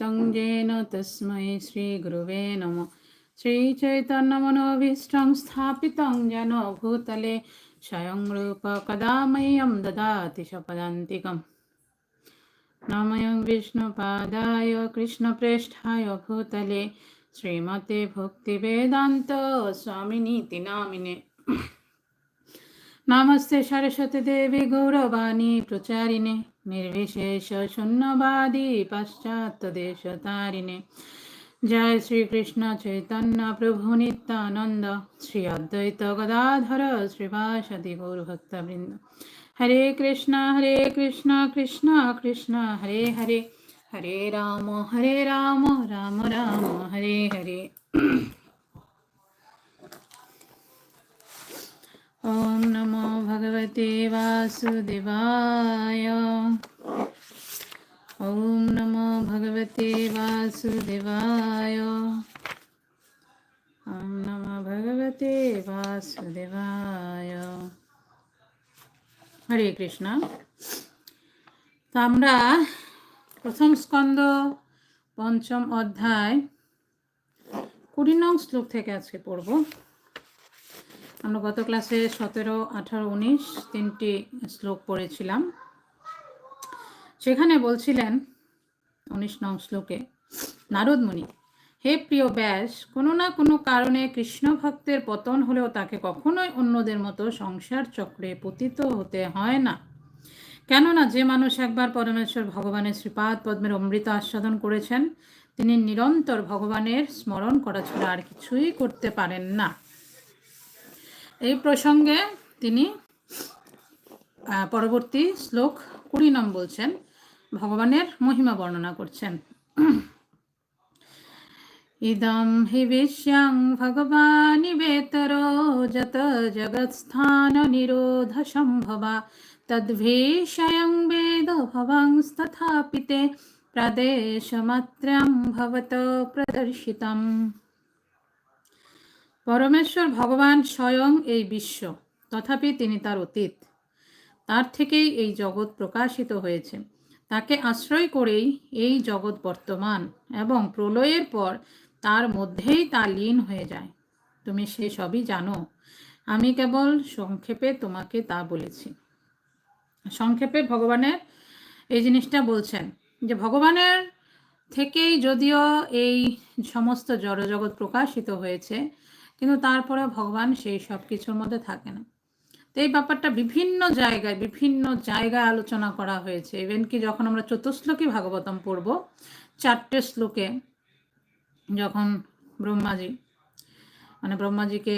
तं येन तस्मै श्रीगुरुवे नमः श्रीचैतन्यमनोभीष्टं स्थापितं येन भूतले स्वयं रूप कदा मह्यं ददाति शपदान्तिकम् नमयं विष्णुपादाय कृष्णप्रेष्ठाय भूतले श्रीमते भक्तिवेदान्त स्वामिनीति नामिने নমস্তে সরস্বতী দেবী গৌরবাণী প্রচারিণে, নির্বিশেষ শূন্যবাদী পাশ্চাত্য দেশ তারিণে জয় শ্রীকৃষ্ণ চৈতন্য প্রভু নিত্যানন্দ, শ্রী অদ্বৈত গদাধর শ্রীবাসদি গৌরভক্তবৃন্দ। হরে কৃষ্ণ হরে কৃষ্ণ কৃষ্ণ কৃষ্ণ, হরে হরে। হরে রাম হরে রাম রাম রাম, হরে হরে। ওম নম भगवते वासुदेवाय ॐ नमो भगवते वासुदेवाय ॐ नमो भगवते বাসুদেবায় হরে কৃষ্ণ তো আমরা প্রথম স্কন্দ পঞ্চম অধ্যায় কুড়ি নং শ্লোক থেকে আজকে পড়ব আমরা গত ক্লাসে সতেরো, আঠারো, উনিশ তিনটি শ্লোক পড়েছিলাম। সেখানে বলছিলেন, উনিশ নং শ্লোকে নারদমণি হে প্রিয় ব্যাস, কোনো না কোনো কারণে কৃষ্ণ ভক্তের পতন হলেও তাকে কখনোই অন্যদের মতো সংসার চক্রে পতিত হতে হয় না। কেননা যে মানুষ একবার পরমেশ্বর ভগবানের শ্রীপাদ পদ্মের অমৃত আস্বাদন করেছেন, তিনি নিরন্তর ভগবানের স্মরণ করা ছাড়া আর কিছুই করতে পারেন না। এই প্রসঙ্গে তিনি পরবর্তী শ্লোক কুড়ি নম বলছেন, ভগবানের মহিমা বর্ণনা করছেন। ইদম হি বিশ্বং ভগবানি বেতরো, যত জগৎস্থান নিরোধ সম্ভবা, তদ্ভীষয়ং বেদ ভবংস্তথাপি তে প্রদেশমাত্রং ভবত প্রদর্শিতম। পরমেশ্বর ভগবান স্বয়ং এই বিশ্ব, তথাপি তিনি তার অতীত। তার থেকেই এই জগৎ প্রকাশিত হয়েছে। তাকে আশ্রয় করেই এই জগৎ বর্তমান এবং প্রলয়ের পর তার মধ্যেই তা লীন হয়ে যায়। তুমি সে সবই জানো। আমি কেবল সংক্ষেপে তোমাকে তা বলেছি। সংক্ষেপে ভগবানের এই জিনিসটা বলছেন যে, ভগবানের থেকেই যদিও এই সমস্ত জড়জগৎ প্রকাশিত হয়েছে কিন্তু তারপরে ভগবান সেই সব কিছুর মধ্যে থাকে না। তো এই ব্যাপারটা বিভিন্ন জায়গায় বিভিন্ন জায়গায় আলোচনা করা হয়েছে। ইভেন কি যখন আমরা চতুশ্লোকী ভাগবতম পড়ব, চারটে শ্লোকে যখন ব্রহ্মাজি মানে ব্রহ্মাজিকে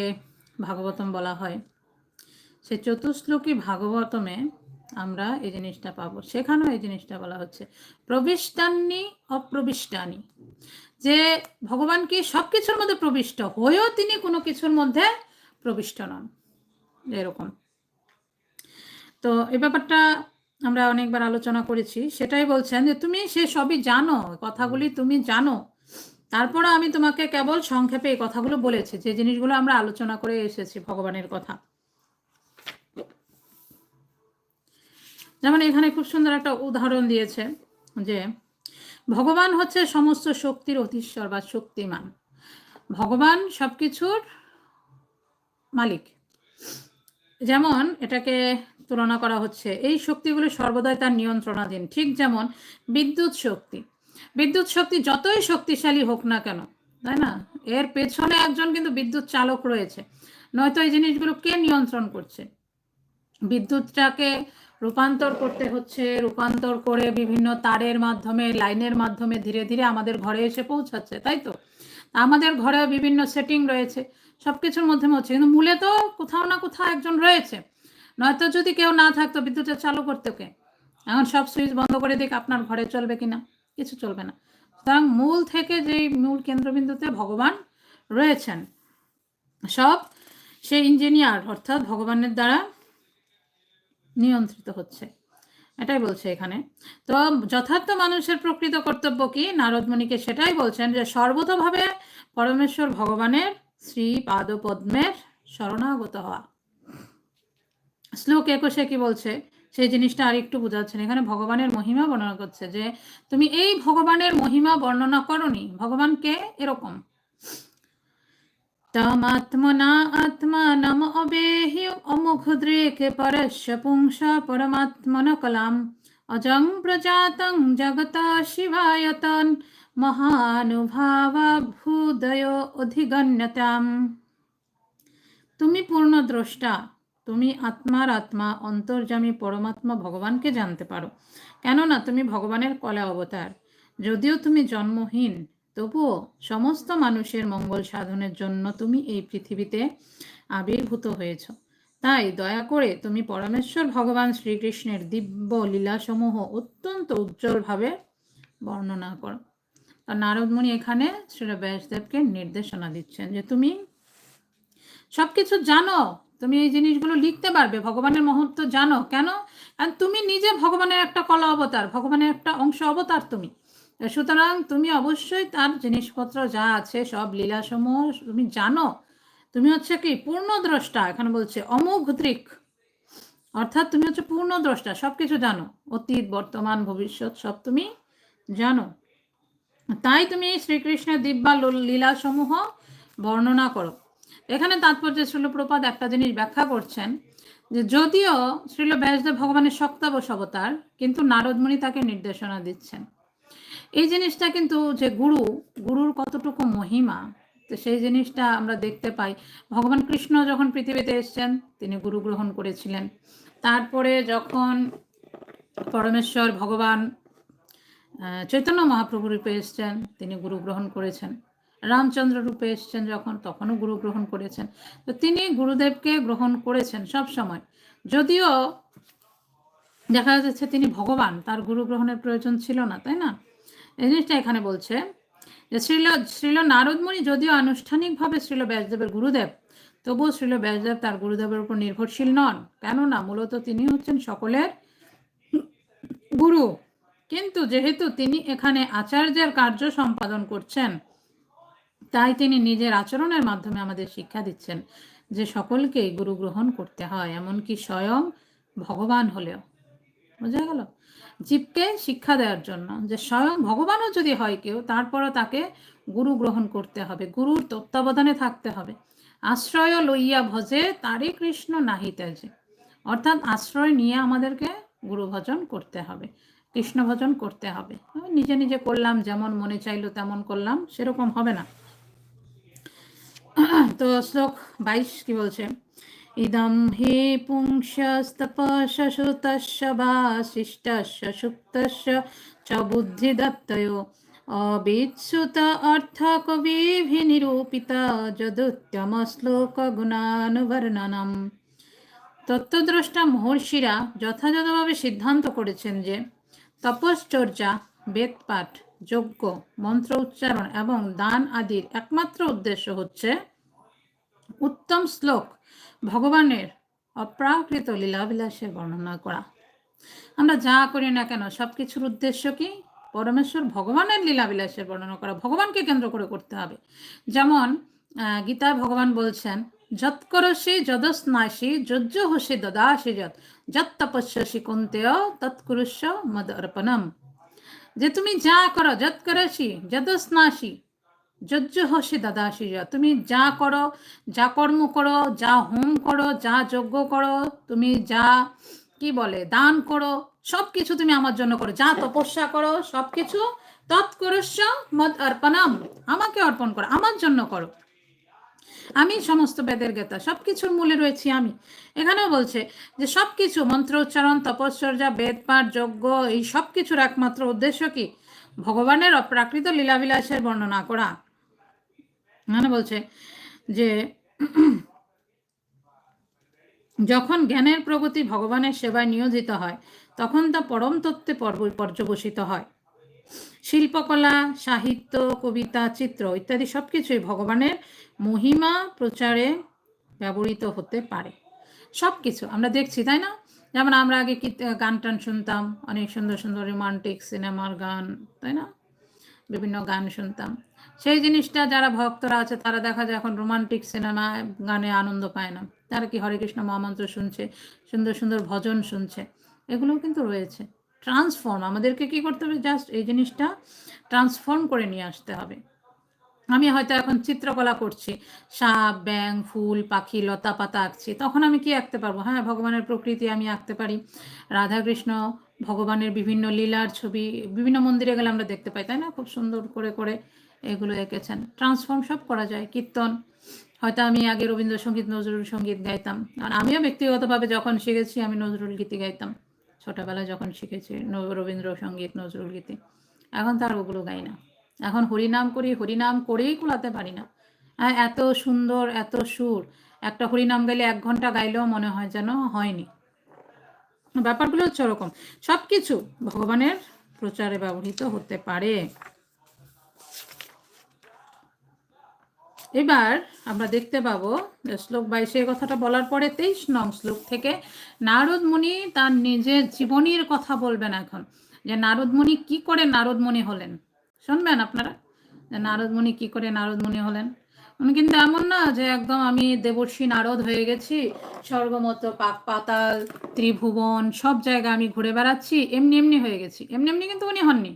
ভাগবতম বলা হয় সে চতুশ্লোকী ভাগবতমে আমরা এই জিনিসটা পাবো। সেখানেও এই জিনিসটা বলা হচ্ছে, প্রবিষ্টান্নি অপ্রবিষ্টানি। যে ভগবান কি সব কিছুর মধ্যে প্রবিষ্ট? হয়েও তিনি কোনো কিছুর মধ্যে প্রবিষ্ট নন। এরকম। তো এই ব্যাপারটা আমরা অনেকবার আলোচনা করেছি। সেটাই বলছেন যে, তুমি সে সবই জানো, কথাগুলি তুমি জানো। তারপরে আমি তোমাকে কেবল সংক্ষেপে এই কথাগুলো বলেছি, যে জিনিসগুলো আমরা আলোচনা করে এসেছি ভগবানের কথা। যেমন এখানে খুব সুন্দর একটা উদাহরণ দিয়েছে যে ভগবান হচ্ছে সমস্ত শক্তির অধীশ্বর বা শক্তিমান। ভগবান সব কিছুর মালিক। যেমন এটাকে তুলনা করা হচ্ছে, এই শক্তিগুলো সর্বদাই তার নিয়ন্ত্রণাধীন, ঠিক যেমন বিদ্যুৎ শক্তি। বিদ্যুৎ শক্তি যতই শক্তিশালী হোক না কেন, তাই না? এর পেছনে একজন কিন্তু বিদ্যুৎ চালক রয়েছে, নয়তো এই জিনিসগুলো কে নিয়ন্ত্রণ করছে? বিদ্যুৎটাকে রূপান্তর করতে হচ্ছে, রূপান্তর করে বিভিন্ন তারের মাধ্যমে, লাইনের মাধ্যমে ধীরে ধীরে আমাদের ঘরে এসে পৌঁছাচ্ছে, তাই তো? আমাদের ঘরে বিভিন্ন সেটিং রয়েছে সব কিছুর মধ্যে। হচ্ছে কিন্তু মূলে তো কোথাও না কোথাও একজন রয়েছে। নয়তো যদি কেউ না থাকতো বিদ্যুৎটা চালু করতে কে? এখন সব সুইচ বন্ধ করে দিক, আপনার ঘরে চলবে কিনা? কিছু চলবে না। সুতরাং মূল থেকে যেই মূল কেন্দ্রবিন্দুতে ভগবান রয়েছেন, সব সেই ইঞ্জিনিয়ার অর্থাৎ ভগবানের দ্বারা নিয়ন্ত্রিত হচ্ছে। এটাই বলছে এখানে। তো যথার্থ মানুষের প্রকৃত কর্তব্য কি? নারদমণিকে সেটাই বলছেন যে সর্বতভাবে পরমেশ্বর ভগবানের শ্রী পাদপদ্মের শরণাগত হওয়া। শ্লোক একুশে কি বলছে? সেই জিনিসটা আর একটু বোঝাচ্ছেন। এখানে ভগবানের মহিমা বর্ণনা করছে যে, তুমি এই ভগবানের মহিমা বর্ণনা করনি। ভগবানকে এরকম। তমাত্মনা আত্মানম অবেহি অমুখদ্রেকে পরস্য পুংস পরমাত্মন কলাম অজং প্রজাতং জগত শিবায়তন মহানুভাবা অধিগণ্যতাম তুমি পূর্ণ দ্রষ্টা তুমি আত্মার আত্মা অন্তর্জামী পরমাত্মা ভগবানকে জানতে পারো কেননা তুমি ভগবানের কলা অবতার যদিও তুমি জন্মহীন তবুও সমস্ত মানুষের মঙ্গল সাধনের জন্য তুমি এই পৃথিবীতে আবির্ভূত হয়েছ। তাই দয়া করে তুমি পরমেশ্বর ভগবান শ্রীকৃষ্ণের দিব্য লীলাসমূহ অত্যন্ত উজ্জ্বলভাবে বর্ণনা করো। নারদমণি এখানে শ্রী ব্যাসদেবকে নির্দেশনা দিচ্ছেন যে তুমি সবকিছু জানো, তুমি এই জিনিসগুলো লিখতে পারবে, ভগবানের মহত্ব জানো। কেন? আর তুমি নিজে ভগবানের একটা কলা অবতার, ভগবানের একটা অংশ অবতার তুমি। সুতরাং তুমি অবশ্যই তার জিনিসপত্র যা আছে, সব লীলাসমূহ তুমি জানো। তুমি হচ্ছে কি পূর্ণ দ্রষ্টা এখানে বলছে অমোঘ দৃক। অর্থাৎ তুমি হচ্ছে পূর্ণ দ্রষ্টা সব কিছু জানো। অতীত, বর্তমান, ভবিষ্যৎ, সব তুমি জানো। তাই তুমি শ্রীকৃষ্ণের দিব্যা লীলাসমূহ বর্ণনা করো। এখানে তাৎপর্য শ্রীলপ্রপাদ একটা জিনিস ব্যাখ্যা করছেন যে যদিও শ্রীল ব্যাসদেব ভগবানের সপ্তাবশ অবতার, কিন্তু নারদমণি তাকে নির্দেশনা দিচ্ছেন। এই জিনিসটা কিন্তু যে গুরু, গুরুর কতটুকু মহিমা, তো সেই জিনিসটা আমরা দেখতে পাই। ভগবান কৃষ্ণ যখন পৃথিবীতে এসছেন, তিনি গুরু গ্রহণ করেছিলেন। তারপরে যখন পরমেশ্বর ভগবান চৈতন্য মহাপ্রভু রূপে এসছেন, তিনি গুরু গ্রহণ করেছেন। রামচন্দ্র রূপে এসছেন যখন, তখনও গুরু গ্রহণ করেছেন। তো তিনি গুরুদেবকে গ্রহণ করেছেন সব সময়। যদিও দেখা যাচ্ছে তিনি ভগবান, তার গুরু গ্রহণের প্রয়োজন ছিল না, তাই না? এই জিনিসটা এখানে বলছে যে শ্রীল শ্রীল নারদমণি যদিও আনুষ্ঠানিকভাবে শ্রীল ব্যাসদেবের গুরুদেব, তবুও শ্রীল ব্যাসদেব তার গুরুদেবের উপর নির্ভরশীল নন। কেননা মূলত তিনি হচ্ছেন সকলের গুরু। কিন্তু যেহেতু তিনি এখানে আচার্যের কার্য সম্পাদন করছেন, তাই তিনি নিজের আচরণের মাধ্যমে আমাদের শিক্ষা দিচ্ছেন যে সকলকে গুরু গ্রহণ করতে হয়, এমনকি স্বয়ং ভগবান হলেও। বোঝা গেল? জীবকে শিক্ষা দেওয়ার জন্য, যে স্বয়ং ভগবানও যদি হয় কেউ, তারপরও তাকে গুরু গ্রহণ করতে হবে, গুরুর তত্ত্বাবধানে থাকতে হবে। আশ্রয় লইয়া ভজে, তারই কৃষ্ণ নাহি তেজে অর্থাৎ আশ্রয় নিয়ে আমাদেরকে গুরু ভজন করতে হবে, কৃষ্ণ ভজন করতে হবে। নিজে নিজে করলাম, যেমন মনে চাইলো তেমন করলাম, সেরকম হবে না। তো শ্লোক বাইশ কি বলছে? ইদম হে পুংসস্তপশুতস্য বাশিষ্টস্য সুপ্তস্য চ বুদ্ধিদত্তয় অবিচ্যুত অর্থ কবিভি নিরূপিত যদুত্তম শ্লোক গুণানুবর্ণনম তত্ত্বদ্রষ্টা মহর্ষিরা যথাযথভাবে সিদ্ধান্ত করেছেন যে, তপশ্চর্যা, বেদপাঠ, যজ্ঞ, মন্ত্র উচ্চারণ এবং দান আদির একমাত্র উদ্দেশ্য হচ্ছে উত্তম শ্লোক ভগবানের অপ্রাকৃত লীলাবিলাসের বর্ণনা করা। আমরা যা করি না কেন সব কিছুর উদ্দেশ্য কি? পরমেশ্বর ভগবানের লীলাবিলাসের বর্ণনা করা। ভগবানকে কেন্দ্র করে করতে হবে। যেমন গীতায় ভগবান বলছেন, যৎ করসি যদস্নাসি, যজ্জ হসি দদাসি যত যত তপস্যসি কুন্তেয় তৎকুরুষ মদ অর্পণম। যে তুমি যা করো যত করসি, যদস্নাসি যজ্জ হসি দাদাসি যা তুমি যা করো, যা কর্ম করো, যা হোম করো, যা যজ্ঞ করো, তুমি যা, কি বলে, দান করো সব কিছু তুমি আমার জন্য করো। যা তপস্যা করো সব কিছু তৎকরস্য মদ অর্পণাম। আমাকে অর্পণ করো, আমার জন্য করো। আমি সমস্ত বেদের জ্ঞাতা সব কিছুর মূলে রয়েছি আমি। এখানেও বলছে যে সব কিছু মন্ত্র উচ্চারণ তপস্যর্যা বেদ পাঠ, যজ্ঞ, এই সব কিছুর একমাত্র উদ্দেশ্য কি? ভগবানের অপ্রাকৃত লীলাবিলাসের বর্ণনা করা। মানে বলছে যে, যখন জ্ঞানের প্রগতি ভগবানের সেবায় নিয়োজিত হয়, তখন তা পরম তত্ত্বে পর্যবসিত হয়। শিল্পকলা, সাহিত্য, কবিতা, চিত্র ইত্যাদি সব কিছুই ভগবানের মহিমা প্রচারে ব্যবহৃত হতে পারে। সব কিছু আমরা দেখছি, তাই না? যেমন আমরা আগে কি গান টান শুনতাম, অনেক সুন্দর সুন্দর রোমান্টিক সিনেমার গান, তাই না? বিভিন্ন গান শুনতাম। সেই জিনিসটা যারা ভক্তরা আছে, তারা দেখা যায় এখন রোমান্টিক সিনেমা গানে আনন্দ পায় না। তারা কি হরে কৃষ্ণ মহামন্ত্র শুনছে, সুন্দর সুন্দর ভজন শুনছে এগুলো কিন্তু রয়েছে। ট্রান্সফর্ম আমাদেরকে কি করতে হবে? জাস্ট এই জিনিসটা ট্রান্সফর্ম করে নিয়ে আসতে হবে। আমি হয়তো এখন চিত্রকলা করছি, সাপ ব্যাং ফুল, পাখি, লতা পাতা আঁকছি, তখন আমি কি আঁকতে পারব? হ্যাঁ ভগবানের প্রকৃতি আমি আঁকতে পারি। রাধাকৃষ্ণ, ভগবানের বিভিন্ন লীলার ছবি, বিভিন্ন মন্দিরে গেলে আমরা দেখতে পাই, তাই না? খুব সুন্দর করে করে এগুলো এঁকেছেন। ট্রান্সফর্ম সব করা যায়, কীর্তন। হয়তো আমি আগে রবীন্দ্রসঙ্গীত, নজরুল সংগীত গাইতাম। আর আমিও ব্যক্তিগতভাবে যখন শিখেছি, আমি নজরুল গীতি গাইতাম। ছোটোবেলায় যখন শিখেছি রবীন্দ্রসঙ্গীত, নজরুল গীতি। এখন তার ওগুলো গাই না। এখন হরিনাম করি, হরিনাম করেই কুলাতে পারি না। এত সুন্দর, এত সুর। একটা হরিনাম গাইলে এক ঘণ্টা গাইলেও মনে হয় যেন হয়নি। ব্যাপারগুলো হচ্ছে ওরকম। সব কিছু ভগবানের প্রচারে ব্যবহৃত হতে পারে। এবার আমরা দেখতে পাবো শ্লোক বাইশে কথাটা বলার পরে তেইশ নং শ্লোক থেকে নারদ মুনি তার নিজের জীবনীর কথা বলবেন এখন। যে নারদ মুনি কি করে নারদ মুনি হলেন? শুনবেন আপনারা? যে নারদ মুনি কি করে নারদ মুনি হলেন? উনি কিন্তু এমন না যে একদম আমি দেবর্ষী নারদ হয়ে গেছি, স্বর্গমত পাক পাতাল ত্রিভুবন, সব জায়গা আমি ঘুরে বেড়াচ্ছি, এমনি এমনি হয়ে গেছি। এমনি এমনি কিন্তু উনি হননি।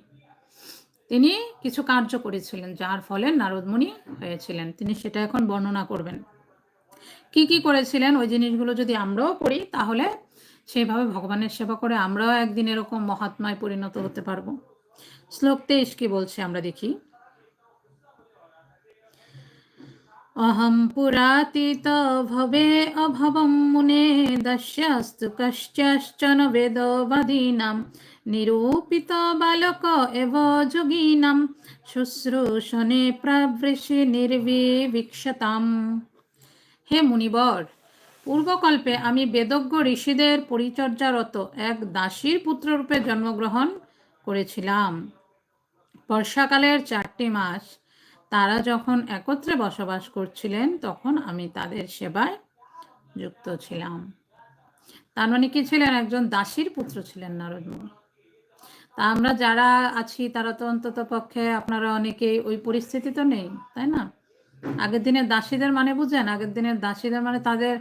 তিনি কিছু কার্য করেছিলেন, যার ফলে নারদমণি হয়েছিলেন। তিনি সেটা এখন বর্ণনা করবেন। কি কি করেছিলেন? ওই জিনিসগুলো যদি আমরাও করি, তাহলে সেইভাবে ভগবানের সেবা করে আমরাও একদিন এরকম মহাত্মায় পরিণত হতে পারব। শ্লোক তেইশ কি বলছে? আমরা দেখি। অহম পুরাতীত ভবে অভবম মুনে দস্যস্তু কশ্চন বেদবাদীনাম নিরূপিত বালক এব যোগীনাম শুশ্রূষণে প্রবৃষে নির্বিবিক্ষতাম হে মুনিবর, পূর্বকল্পে আমি বেদজ্ঞ ঋষিদের পরিচর্যারত এক দাসীর পুত্ররূপে জন্মগ্রহণ করেছিলাম। বর্ষাকালের চারটি মাস তারা যখন একত্রে বসবাস করছিলেন, তখন আমি তাদের সেবায় যুক্ত ছিলাম। তার মানে কি ছিলেন? একজন দাসীর পুত্র ছিলেন নারদমণি তা আমরা যারা আছি, তারা তো অন্তত পক্ষে আপনারা অনেকেই ওই পরিস্থিতি তো নেই, তাই না? আগের দিনের দাসীদের মানে বুঝেন, আগের দিনের দাসীদের মানে তাদের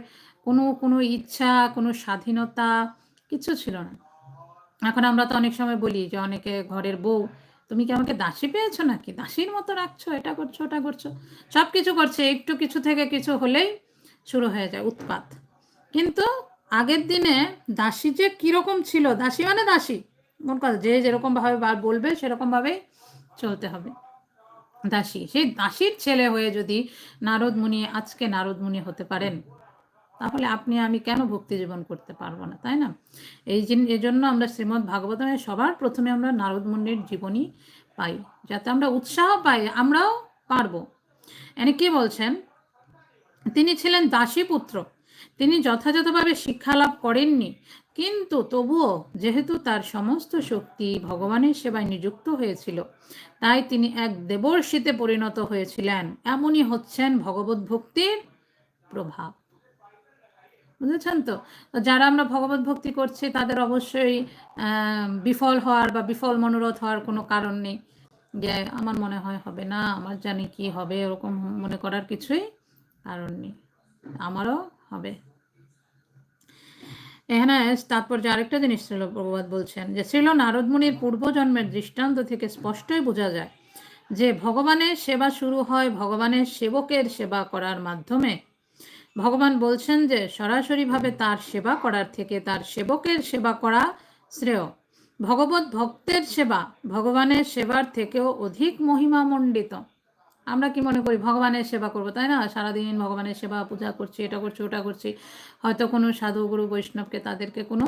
কোনো কোনো ইচ্ছা, কোনো স্বাধীনতা কিছু ছিল না। এখন আমরা তো অনেক সময় বলি যে অনেকে ঘরের বউ, তুমি কি আমাকে দাসী পেয়েছ নাকি? দাসীর মতো রাখছো, এটা করছ, ওটা করছ? সব কিছু করছে, একটু কিছু থেকে কিছু হলেই শুরু হয়ে যায় উৎপাত। কিন্তু আগের দিনে দাসী যে কীরকম ছিল, দাসী মানে দাসী। মন কথা, যে যেরকম ভাবে বলবে সেরকম ভাবেই চলতে হবে। দাসী, সেই দাসীর ছেলে হয়ে যদি নারদ মুনি আজকে নারদ মুনি হতে পারেন, তাহলে আপনি, আমি কেন ভক্তি জীবন করতে পারব না, তাই না? এই জন্য আমরা শ্রীমৎ ভাগবতমে সবার প্রথমে আমরা নারদ মুনির জীবনী পাই, যাতে আমরা উৎসাহ পাই, আমরাও পারব। এনে কি বলছেন? তিনি ছিলেন দাসী পুত্র, তিনি যথাযথভাবে শিক্ষা লাভ করেননি কিন্তু তবুও যেহেতু তার সমস্ত শক্তি ভগবানের সেবায় নিযুক্ত হয়েছিল, তাই তিনি এক দেবর্ষিতে পরিণত হয়েছিলেন। এমনই হচ্ছেন ভগবত ভক্তির প্রভাব। বুঝেছেন তো? যারা আমরা ভগবত ভক্তি করছি, তাদের অবশ্যই বিফল হওয়ার বা বিফল মনোরথ হওয়ার কোনো কারণ নেই যে আমার মনে হয় হবে না, আমার জানি কি হবে ওরকম মনে করার কিছুই কারণ নেই। আমারও হবে। এখানে তাৎপর্য আরেকটা জিনিস ছিল প্রবাদ বলছেন, যে ছিল নারদমুনির পূর্বজন্মের দৃষ্টান্ত থেকে স্পষ্টই বোঝা যায় যে ভগবানের সেবা শুরু হয় ভগবানের সেবকের সেবা করার মাধ্যমে। ভগবান বলছেন যে সরাসরিভাবে তার সেবা করার থেকে তার সেবকের সেবা করা শ্রেয়। ভগবত ভক্তের সেবা ভগবানের সেবার থেকেও অধিক মহিমামণ্ডিত। আমরা কি মনে করি ভগবানের সেবা করব, তাই না? সারাদিন ভগবানের সেবা, পূজা করছি, এটা করছি, ওটা করছি। হয়তো কোনো সাধু গুরু বৈষ্ণবকে তাদেরকে কোনো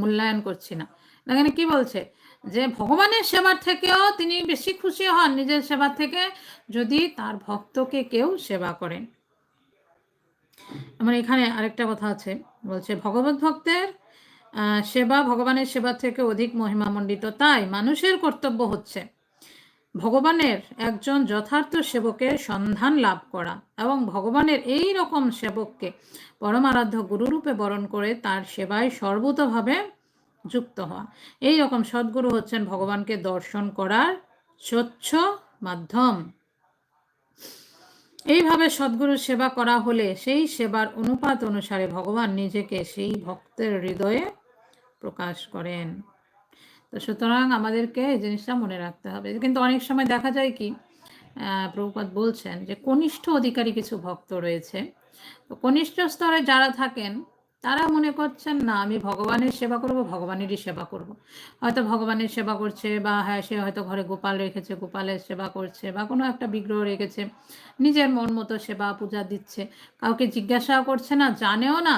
মূল্যায়ন করছি না। এখানে কি বলছে? যে ভগবানের সেবার থেকেও তিনি বেশি খুশি হন নিজের সেবার থেকে যদি তার ভক্তকে কেউ সেবা করেন। আমার এখানে আরেকটা কথা আছে। বলছে, ভগবত ভক্তের সেবা ভগবানের সেবা থেকে অধিক মহিমামণ্ডিত। তাই মানুষের কর্তব্য হচ্ছে ভগবানের একজন যথার্থ সেবকের সন্ধান লাভ করা এবং ভগবানের এই রকম সেবককে পরমারাধ্য গুরুরূপে বরণ করে তার সেবায় সর্বতভাবে যুক্ত হওয়া। এই রকম সদ্গুরু হচ্ছেন ভগবানকে দর্শন করার স্বচ্ছ মাধ্যম। এইভাবে সদ্গুরু সেবা করা হলে সেই সেবার অনুপাত অনুসারে ভগবান নিজেকে সেই ভক্তের হৃদয়ে প্রকাশ করেন। তো সুতরাং আমাদেরকে এই জিনিসটা মনে রাখতে হবে কিন্তু অনেক সময় দেখা যায় কি আহ, প্রভুপাদ বলছেন যে কনিষ্ঠ অধিকারী কিছু ভক্ত রয়েছে তো কনিষ্ঠ স্তরে যারা থাকেন তারা মনে করছেন না আমি ভগবানের সেবা করব ভগবানেরই সেবা করব। হয়তো ভগবানের সেবা করছে বা হ্যাঁ সে হয়তো ঘরে গোপাল রেখেছে গোপালের সেবা করছে বা কোনো একটা বিগ্রহ রেখেছে নিজের মন মতো সেবা পূজা দিচ্ছে কাউকে জিজ্ঞাসা করছে না জানেও না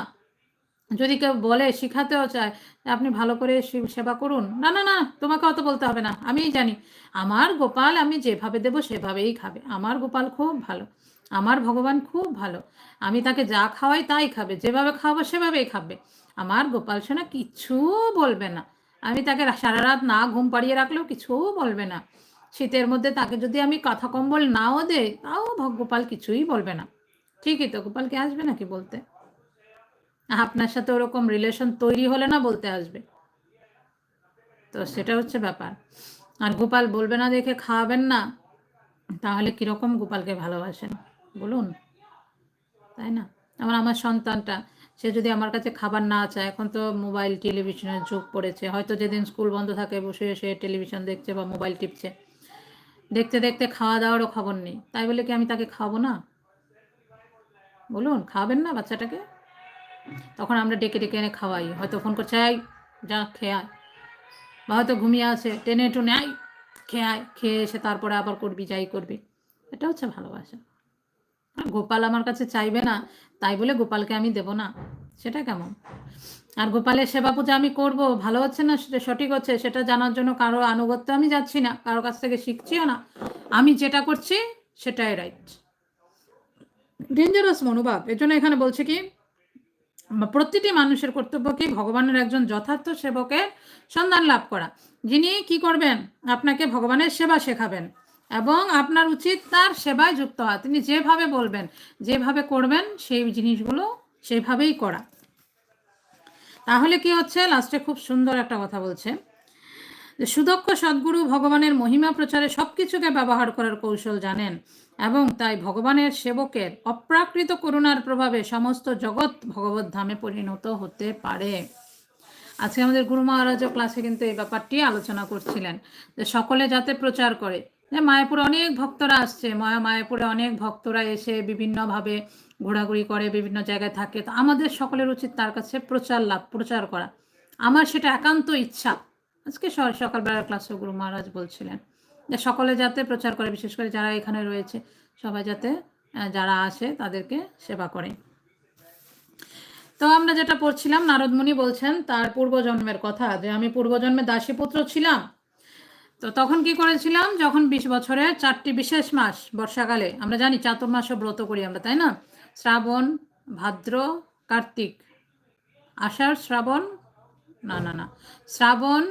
যদি কেউ বলে শিখাতেও চায়, আপনি ভালো করে সেবা করুন। না না না, তোমাকে অত বলতে হবে না, আমিই জানি। আমার গোপাল আমি যেভাবে দেবো সেভাবেই খাবে। আমার গোপাল খুব ভালো, আমার ভগবান খুব ভালো। আমি তাকে যা খাওয়াই তাই খাবে, যেভাবে খাওয়াবো সেভাবেই খাবে। আমার গোপাল সোনা কিচ্ছু বলবে না। আমি তাকে সারা রাত না ঘুম পাড়িয়ে রাখলেও কিছু বলবে না। শীতের মধ্যে তাকে যদি আমি কাঁথা কম্বল নাও দেই, তাও গোপাল কিছুই বলবে না। ঠিকই তো গোপালকে আসবে নাকি বলতে? আপনার সাথে ওরকম রিলেশন তৈরি হলে না বলতে আসবে। তো সেটা হচ্ছে ব্যাপার। আর গোপাল বলবে না দেখে খাওয়াবেন না, তাহলে কীরকম গোপালকে ভালোবাসেন? বলুন। তাই না? আমার আমার সন্তানটা, সে যদি আমার কাছে খাবার না চায়, এখন তো মোবাইল, টেলিভিশনের যুগ পড়েছে। হয়তো যেদিন স্কুল বন্ধ থাকে, বসে এসে টেলিভিশন দেখছে বা মোবাইল টিপছে। দেখতে দেখতে খাওয়া দাওয়ারও খবর নেই। তাই বলে কি আমি তাকে খাওয়াবো না? বলুন, খাওয়াবেন না বাচ্চাটাকে? তখন আমরা ডেকে ডেকে এনে খাওয়াই। হয়তো ফোন করছে আয় যা, খেয়ে আয়। বা হয়তো ঘুমিয়ে আছে, টেনে টুনে আয় খেয়ে আয়। খেয়ে এসে তারপরে আবার করবি, যাই করবি। এটা হচ্ছে ভালোবাসা। গোপাল আমার কাছে চাইবে না, তাই বলে গোপালকে আমি দেব না। সেটা কেমন? আর গোপালের সেবা পূজা আমি করব, ভালো হচ্ছে না, সেটা সঠিক হচ্ছে, সেটা জানার জন্য কারও আনুগত্য আমি যাচ্ছি না, কারও কাছ থেকে শিখছিও না। আমি যেটা করছি, সেটাই রাইট ডেঞ্জারাস মনোভাব। এর জন্য এখানে বলছে কি প্রতিটি মানুষের কর্তব্য কি ভগবানের একজন যথার্থ সেবকের সন্ধান লাভ করা। যিনি কি করবেন? আপনাকে ভগবানের সেবা শেখাবেন এবং আপনার উচিত তার সেবায় যুক্ত হওয়া। তিনি যেভাবে বলবেন, যেভাবে করবেন, সেই জিনিসগুলো সেভাবেই করা। তাহলে কি হচ্ছে? লাস্টে খুব সুন্দর একটা কথা বলছে। যে সুদক্ষ সদ্গুরু ভগবানের মহিমা প্রচারে সব কিছুকে ব্যবহার করার কৌশল জানেন এবং তাই ভগবানের সেবকের অপ্রাকৃত করুণার প্রভাবে সমস্ত জগৎ ভগবত ধামে পরিণত হতে পারে। আজকে আমাদের গুরু মহারাজও ক্লাসে কিন্তু এই ব্যাপারটি আলোচনা করছিলেন যে সকলে যাতে প্রচার করে। যে মায়াপুরে অনেক ভক্তরা আসছে, মায়া মায়াপুরে অনেক ভক্তরা এসে বিভিন্নভাবে ঘোরাঘুরি করে, বিভিন্ন জায়গায় থাকে। তো আমাদের সকলের উচিত তার কাছে প্রচার লাভ, প্রচার করা। আমার সেটা একান্ত ইচ্ছা। আজকে সকালবেলার ক্লাসে গুরু মহারাজ বলছিলেন যে সকলে যাতে প্রচার করে, বিশেষ করে যারা এখানে রয়েছে, সবাই যাতে যারা আসে তাদেরকে সেবা করে। তো আমরা যেটা পড়ছিলাম নারদমুনি বলছেন তার পূর্বজন্মের কথা, যে আমি পূর্বজন্মে দাসীপুত্র ছিলাম। তো তখন কি করেছিলাম? যখন বিশ বছরে চারটি বিশেষ মাস বর্ষাকালে, আমরা জানি চাতুর্মাসও ব্রত করি আমরা, তাই না? শ্রাবণ, ভাদ্র, কার্তিক। আষাঢ়, শ্রাবণ, না না না। শ্রাবণ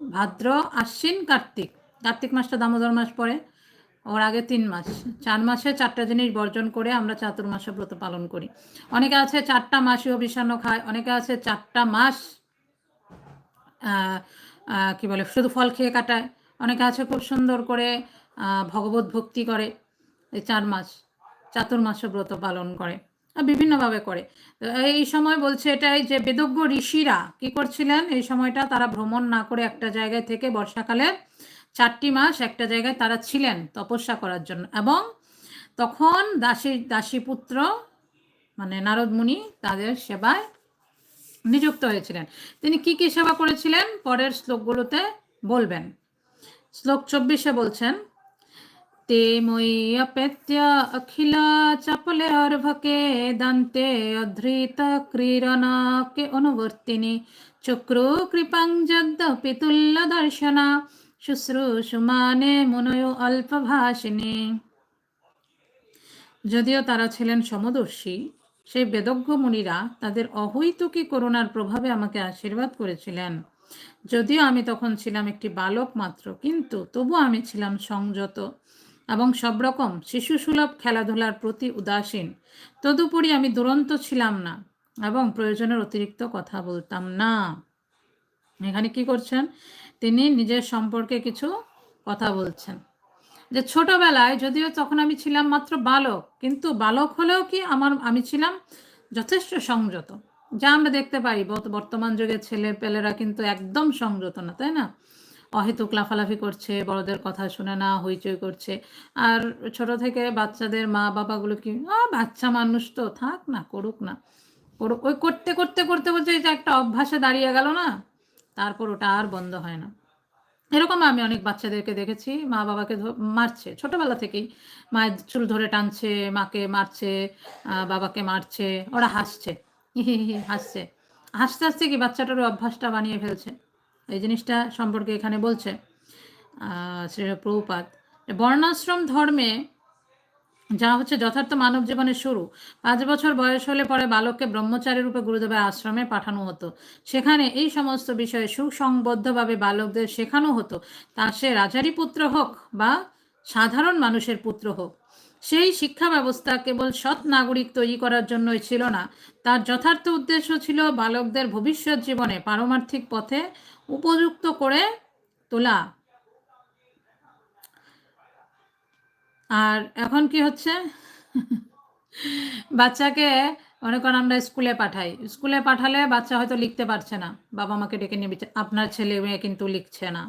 ভাদ্র, আশ্বিন, কার্তিক। কার্তিক মাসটা দামোদর মাস পড়ে, ওর আগে তিন মাস। চার মাসে চারটা জিনিস বর্জন করে আমরা চাতুর্মাসে ব্রত পালন করি। অনেকে আছে চারটা মাসেও বিষান্ন খায়, অনেকে আছে চারটা মাস কি বলে, শুধু ফল খেয়ে কাটায়। অনেকে আছে খুব সুন্দর করে ভগবত ভক্তি করে, এই চার মাস চাতুর্মাস ব্রত পালন করে। বিভিন্নভাবে করে। এই সময় বলছে এটাই যে বেদজ্ঞ ঋষিরা কি করছিলেন? এই সময়টা তারা ভ্রমণ না করে একটা জায়গায় থেকে বর্ষাকালে চারটি মাস একটা জায়গায় তারা ছিলেন তপস্যা করার জন্য। এবং তখন দাসী, দাসীপুত্র মানে নারদ মুনি তাদের সেবায় নিযুক্ত হয়েছিলেন। তিনি কি কি সেবা করেছিলেন? পরের শ্লোকগুলোতে বলবেন। শ্লোক চব্বিশে বলছেন ते मयि अपेत्य अखिल चपले अर्भके दन्ते अधृत क्रीडनके अनुवर्तिनि चक्रो कृपां यद्यपि तुल्यदर्शना শুশ্রূষুমানে মুনয় অল্পভাষিনী যদিও তারা ছিলেন সমদর্শী সেই বেদজ্ঞ মুনিরা তাদের অহৈতুকী করুণার প্রভাবে আমাকে আশীর্বাদ করেছিলেন যদিও আমি তখন ছিলাম একটি বালক মাত্র কিন্তু তবু আমি ছিলাম সংযত এবং সব রকম শিশুসুলভ খেলাধুলার প্রতি উদাসীন। তদুপরি আমি দুরন্ত ছিলাম না এবং প্রয়োজনের অতিরিক্ত কথা বলতাম না। এখানে কি করছেন? তিনি নিজের সম্পর্কে কিছু কথা বলছেন। যে ছোটবেলায় যদিও তখন আমি ছিলাম মাত্র বালক, কিন্তু বালক হলেও কি আমার, আমি ছিলাম যথেষ্ট সংযত। যা আমরা দেখতে পাই বর্ত- বর্তমান যুগের ছেলে পেলেরা কিন্তু একদম সংযত না, তাই না? অহেতুক লাফালাফি করছে, বড়দের কথা শুনে না, হইচই করছে। আর ছোট থেকে বাচ্চাদের মা বাবাগুলো কি বাচ্চা মানুষ তো, থাক না, করুক না। করুক ওই করতে করতে করতে করতে যে একটা অভ্যাসে দাঁড়িয়ে গেল না, তারপর ওটা আর বন্ধ হয় না। এরকম আমি অনেক বাচ্চাদেরকে দেখেছি, মা বাবাকে মারছে। ছোটবেলা থেকেই মায়ের চুল ধরে টানছে, মাকে মারছে বাবাকে মারছে, ওরা হাসছে। হাসছে। হাসতে হাসতে কি বাচ্চাটার ওই অভ্যাসটা বানিয়ে ফেলছে? এই জিনিসটা সম্পর্কে এখানে বলছে শ্রী প্রভুপাত বর্ণাশ্রম ধর্মে যা হচ্ছে যথার্থ মানব জীবনের শুরু। পাঁচ বছর বয়স হলে পরে বালককে ব্রহ্মচারী রূপে গুরুদেবের আশ্রমে পাঠানো হতো। সেখানে এই সমস্ত বিষয়ে সুসংবদ্ধভাবে বালকদের শেখানো হতো। তা সে রাজারই পুত্র হোক বা সাধারণ মানুষের পুত্র হোক। সেই শিক্ষা ব্যবস্থা কেবল সৎ নাগরিক তৈরি করার জন্যই ছিল না। তার যথার্থ উদ্দেশ্য ছিল বালকদের ভবিষ্যৎ জীবনে পারমার্থিক পথে উপযুক্ত করে তোলা। আর এখন কি হচ্ছে? বাচ্চাকে মনে করেন আমরা স্কুলে পাঠাই। স্কুলে পাঠালে বাচ্চা হয়তো লিখতে পারছে না। বাবা মাকে ডেকে নিয়ে আপনার ছেলে মেয়ে কিন্তু লিখছে না।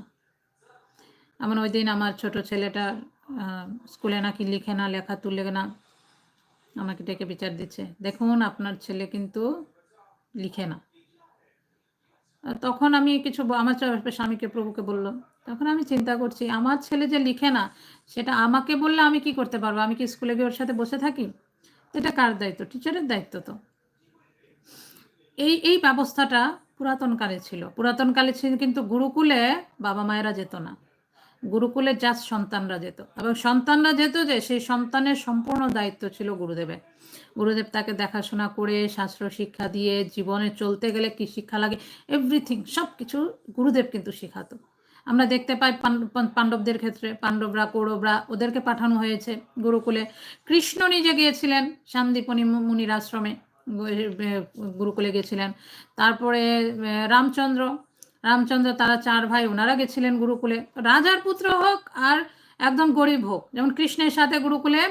এমন ওই দিন আমার ছোট ছেলেটা আহ, স্কুলে নাকি লিখে না, লেখা তুলে না, আমাকে ডেকে বিচার দিচ্ছে। দেখুন, আপনার ছেলে কিন্তু লিখে না। তখন আমি কিছু আমার স্বামীকে, প্রভুকে বলল, তখন আমি চিন্তা করছি, আমার ছেলে যে লিখে না, সেটা আমাকে বললে আমি কি করতে পারব? আমি কি স্কুলে গিয়ে ওর সাথে বসে থাকি? এটা কার দায়িত্ব? টিচারের দায়িত্ব তো। এই এই ব্যবস্থাটা পুরাতনকালে ছিল। পুরাতনকালে ছিল, কিন্তু গুরুকুলে বাবা মায়েরা যেত না। গুরুকুলে জাস্ট সন্তানরা যেত। এবং সন্তানরা যেত যে, সেই সন্তানের সম্পূর্ণ দায়িত্ব ছিল গুরুদেবের। গুরুদেব তাকে দেখাশোনা করে, শাস্ত্র শিক্ষা দিয়ে জীবনে চলতে গেলে কি শিক্ষা লাগে এভরিথিং সব কিছু গুরুদেব কিন্তু শেখাতো। আমরা দেখতে পাই পাণ্ডবদের ক্ষেত্রে, পাণ্ডবরা, কৌরবরা ওদেরকে পাঠানো হয়েছে গুরুকুলে। কৃষ্ণ নিজে গিয়েছিলেন শান্তিপনি মুনির আশ্রমে গুরুকুলে গেছিলেন তারপরে রামচন্দ্র রামচন্দ্র, তারা চার ভাই ওনারা গেছিলেন গুরুকুলে। রাজার পুত্র হোক আর একদম গরিব হোক, যেমন কৃষ্ণের সাথে গুরুকুলে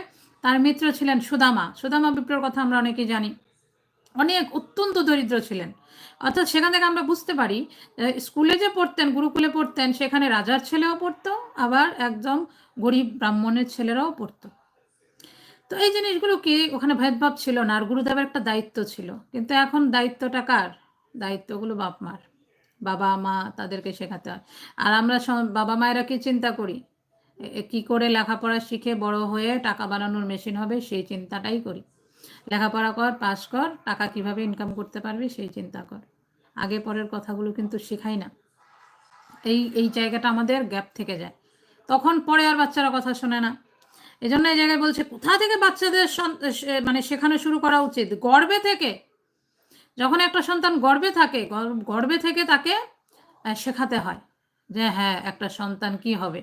তার মিত্র ছিলেন সুদামা। সুদামা বিপ্রর কথা আমরা অনেকেই জানি। অনেক অত্যন্ত দরিদ্র ছিলেন। অর্থাৎ সেখান থেকে আমরা বুঝতে পারি স্কুলে যে পড়তেন, গুরুকুলে পড়তেন, সেখানে রাজার ছেলেও পড়তো, আবার একদম গরিব ব্রাহ্মণের ছেলেরাও পড়তো। তো এই জিনিসগুলো কি ওখানে ভেদভাব ছিল না? আর গুরুদেবের একটা দায়িত্ব ছিল। কিন্তু এখন দায়িত্বটা কার? দায়িত্বগুলো বাপ মার বাবা মা তাদেরকে শেখাতে হয়। আর আমরা বাবা মায়েরা কি চিন্তা করি? কি করে লেখাপড়া শিখে বড় হয়ে টাকা বানানোর মেশিন হবে সেই চিন্তাটাই করি। লেখাপড়া কর, পাস কর, টাকা কীভাবে ইনকাম করতে পারবি সেই চিন্তা কর। আগে পরের কথাগুলো কিন্তু শেখাই না। এই এই জায়গাটা আমাদের গ্যাপ থেকে যায়। তখন পরে আর বাচ্চারা কথা শোনে না। এই জন্য এই জায়গায় বলছে, কোথা থেকে বাচ্চাদের মানে শেখানো শুরু করা উচিত? গর্বে থেকে। যখন একটা সন্তান গর্বে থাকে গর- গর্বে থেকে তাকে শেখাতে হয় যে হ্যাঁ একটা সন্তান কি হবে?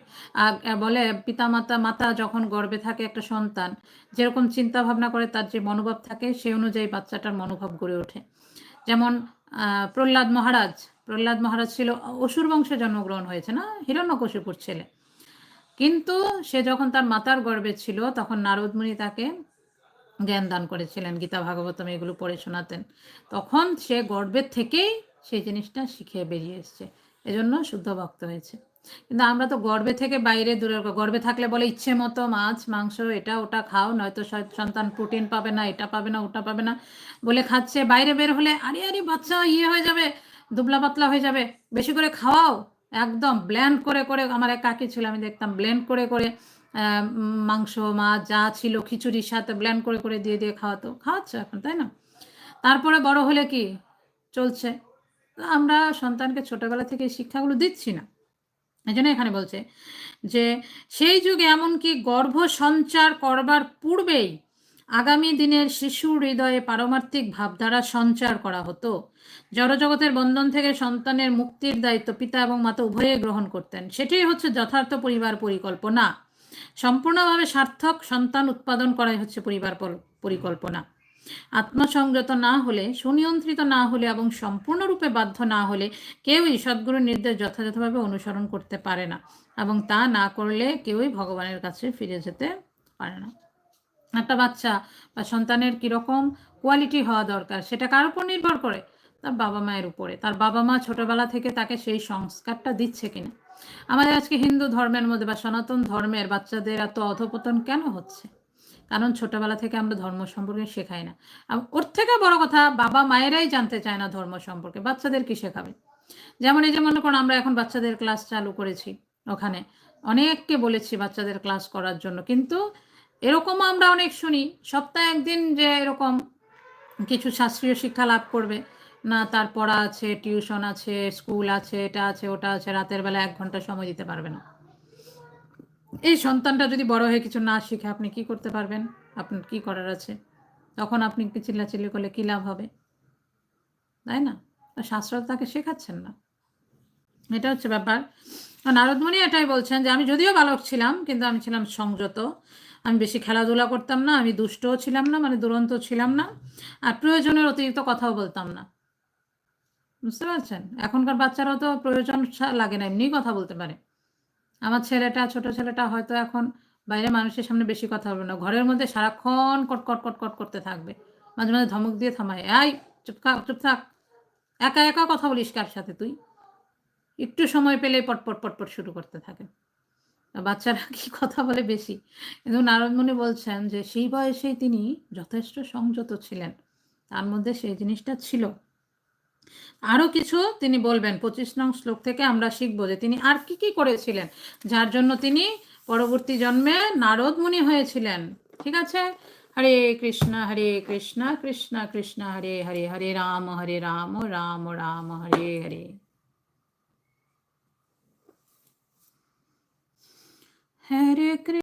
বলে পিতামাতা, মাতা যখন গর্বে থাকে একটা সন্তান, যেরকম চিন্তা ভাবনা করে তার যে মনোভাব থাকে, সে অনুযায়ী বাচ্চাটার মনোভাব গড়ে ওঠে। যেমন প্রহ্লাদ মহারাজ প্রহ্লাদ মহারাজ ছিল অসুর বংশে জন্মগ্রহণ হয়েছে না? হিরণ্যকশিপুর ছেলে। কিন্তু সে যখন তার মাতার গর্বে ছিল, তখন নারদমুনি তাকে জ্ঞান দান করেছিলেন, গীতা ভাগবতম এগুলো পড়ে শোনাতেন। তখন সে গর্বের থেকেই সেই জিনিসটা শিখে বেরিয়ে এসছে। এজন্য শুদ্ধ ভক্ত হয়েছে। কিন্তু আমরা তো গর্বে থেকে বাইরে কথা। গর্বে থাকলে বলে ইচ্ছে মতো মাছ, মাংস, এটা ওটা খাও, নয়তো সন্তান প্রোটিন পাবে না, এটা পাবে না, ওটা পাবে না বলে খাচ্ছে। বাইরে বের হলে আরে আরে বাচ্চা ইয়ে হয়ে যাবে, দুবলা পাতলা হয়ে যাবে। বেশি করে খাওয়াও, একদম ব্ল্যান্ড করে করে। আমার এক কাকি ছিল, আমি দেখতাম ব্লেন্ড করে করে মাংস, মাছ, যা ছিল খিচুড়ির সাথে ব্ল্যান্ড করে করে দিয়ে দিয়ে খাওয়াতো। খাওয়াচ্ছে এখন, তাই না? তারপরে বড় হলে কি চলছে? আমরা সন্তানকে ছোটবেলা থেকে শিক্ষাগুলো দিচ্ছি না। এই জন্য এখানে বলছে যে, সেই যুগে এমনকি গর্ভ সঞ্চার করবার পূর্বেই আগামী দিনের শিশুর হৃদয়ে পারমার্থিক ভাবধারা সঞ্চার করা হতো। জড়জগতের বন্ধন থেকে সন্তানের মুক্তির দায়িত্ব পিতা এবং মাতা উভয়ে গ্রহণ করতেন। সেটাই হচ্ছে যথার্থ পরিবার পরিকল্পনা। সম্পূর্ণভাবে সার্থক সন্তান উৎপাদন করাই হচ্ছে পরিবার পরিকল্পনা। আত্মসংযত না হলে, সুনিয়ন্ত্রিত না হলে এবং সম্পূর্ণরূপে বাধ্য না হলে কেউই সদ্গুরুর নির্দেশ যথাযথভাবে অনুসরণ করতে পারে না এবং তা না করলে কেউই ভগবানের কাছে ফিরে যেতে পারে না। একটা বাচ্চা বা সন্তানের কীরকম কোয়ালিটি হওয়া দরকার, সেটা কার উপর নির্ভর করে? তার বাবা মায়ের উপরে। তার বাবা মা ছোটবেলা থেকে তাকে সেই সংস্কারটা দিচ্ছে কিনা? আমাদের আজকে হিন্দু ধর্মের মধ্যে বা সনাতন ধর্মের বাচ্চাদের এত অধপতন কেন হচ্ছে? কারণ ছোটবেলা থেকে আমরা ধর্ম সম্পর্কে শেখাই না। ওর থেকে বড় কথা, বাবা মায়েরাই জানতে চায় না ধর্ম সম্পর্কে। বাচ্চাদের কি শেখাবে? যেমন এই যে মনে করুন, আমরা এখন বাচ্চাদের ক্লাস চালু করেছি ওখানে। অনেককে বলেছি বাচ্চাদের ক্লাস করার জন্য। কিন্তু এরকম আমরা অনেক শুনি। সপ্তাহে একদিন যে এরকম কিছু শাস্ত্রীয় শিক্ষা লাভ করবে। না তার পড়া আছে টিউশন আছে, স্কুল আছে, এটা আছে, ওটা আছে, রাতের বেলা এক ঘণ্টা সময় দিতে পারবে না। এই সন্তানটা যদি বড় হয়ে কিছু না শিখে, আপনি কি করতে পারবেন? আপনার কি করার আছে? তখন আপনি চিল্লাচিল্লি করলে কী লাভ হবে? তাই না? শাস্ত্র তাকে শেখাচ্ছেন না। এটা হচ্ছে ব্যাপার। নারদমণি এটাই বলছেন যে, আমি যদিও বালক ছিলাম, কিন্তু আমি ছিলাম সংযত। আমি বেশি খেলাধুলা করতাম না, আমি দুষ্টও ছিলাম না মানে দুরন্ত ছিলাম না, আর প্রয়োজনের অতিরিক্ত কথাও বলতাম না। বুঝতে পারছেন? এখনকার বাচ্চারাও তো প্রয়োজন লাগে না এমনি কথা বলতে পারে। আমার ছেলেটা, ছোট ছেলেটা হয়তো এখন বাইরে মানুষের সামনে বেশি কথা বলবে না। ঘরের মধ্যে সারাক্ষণ কট কট কট কট করতে থাকবে। মাঝে মাঝে ধমক দিয়ে থামায় আই চুপ চুপ থাক। একা একা কথা বলিস কার সাথে তুই? একটু সময় পেলে পটপট পটপট শুরু করতে থাকে। বাচ্চারা কি কথা বলে বেশি? কিন্তু নারদমণি বলছেন যে, সেই বয়সেই তিনি যথেষ্ট সংযত ছিলেন। তার মধ্যে সেই জিনিসটা ছিল। আরও কিছু তিনি বলবেন। পঁচিশ নং শ্লোক থেকে আমরা শিখব যে তিনি আর কি কি করেছিলেন, যার জন্য তিনি পরবর্তী জন্মে নারদ মুনি হয়েছিলেন। ঠিক আছে? হরে কৃষ্ণ হরে কৃষ্ণ কৃষ্ণ কৃষ্ণ, হরে হরে হরে রাম হরে রাম রাম রাম, হরে হরে। হরে কৃষ্ণ